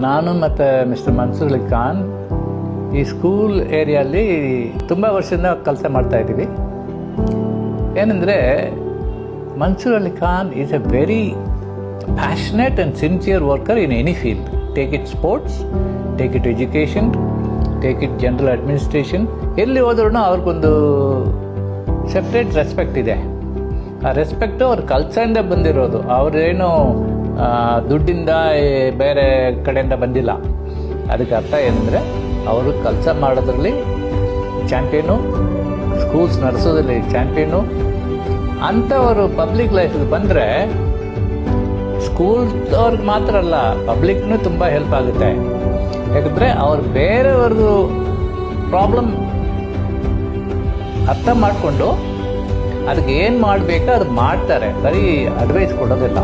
ನಾನು ಮತ್ತು ಮಿಸ್ಟರ್ ಮನ್ಸೂರ್ ಅಲಿ ಖಾನ್ ಈ ಸ್ಕೂಲ್ ಏರಿಯಲ್ಲಿ ತುಂಬ ವರ್ಷದಿಂದ ಕೆಲಸ ಮಾಡ್ತಾಯಿದ್ದೀವಿ ಏನಂದರೆ Mansoor Ali Khan is a very passionate and sincere worker in any field take it sports take it education take it general administration ಎಲ್ಲಿ ಹೋದ್ರೂ ಅವ್ರಿಗೊಂದು ಸೆಪ್ರೇಟ್ ರೆಸ್ಪೆಕ್ಟ್ ಇದೆ. ರೆಸ್ಪೆಕ್ಟು ಅವ್ರ ಕಲ್ಚರಿಂದ ಬಂದಿರೋದು. ಅವ್ರೇನು ದುಡ್ಡಿಂದ ಬೇರೆ ಕಡೆಯಿಂದ ಬಂದಿಲ್ಲ. ಅದಕ್ಕೆ ಅರ್ಥ ಏನಂದರೆ, ಅವರು ಕೆಲಸ ಮಾಡೋದ್ರಲ್ಲಿ ಚಾಂಪಿಯನು ಸ್ಕೂಲ್ಸ್ ನಡೆಸೋದ್ರಲ್ಲಿ ಚಾಂಪಿಯನು ಅಂಥವರು ಪಬ್ಲಿಕ್ ಲೈಫಿಗೆ ಬಂದರೆ ಸ್ಕೂಲ್ ಅವ್ರಿಗೆ ಮಾತ್ರ ಅಲ್ಲ ಪಬ್ಲಿಕ್ನೂ ತುಂಬ ಹೆಲ್ಪ್ ಆಗುತ್ತೆ. ಯಾಕಂದರೆ ಅವ್ರು ಬೇರೆಯವ್ರದ್ದು ಪ್ರಾಬ್ಲಮ್ ಅರ್ಥ ಮಾಡಿಕೊಂಡು ಅದಕ್ಕೆ ಏನು ಮಾಡಬೇಕು ಅದು ಮಾಡ್ತಾರೆ. ಬರೀ ಅಡ್ವೈಸ್ ಕೊಡೋದಿಲ್ಲ.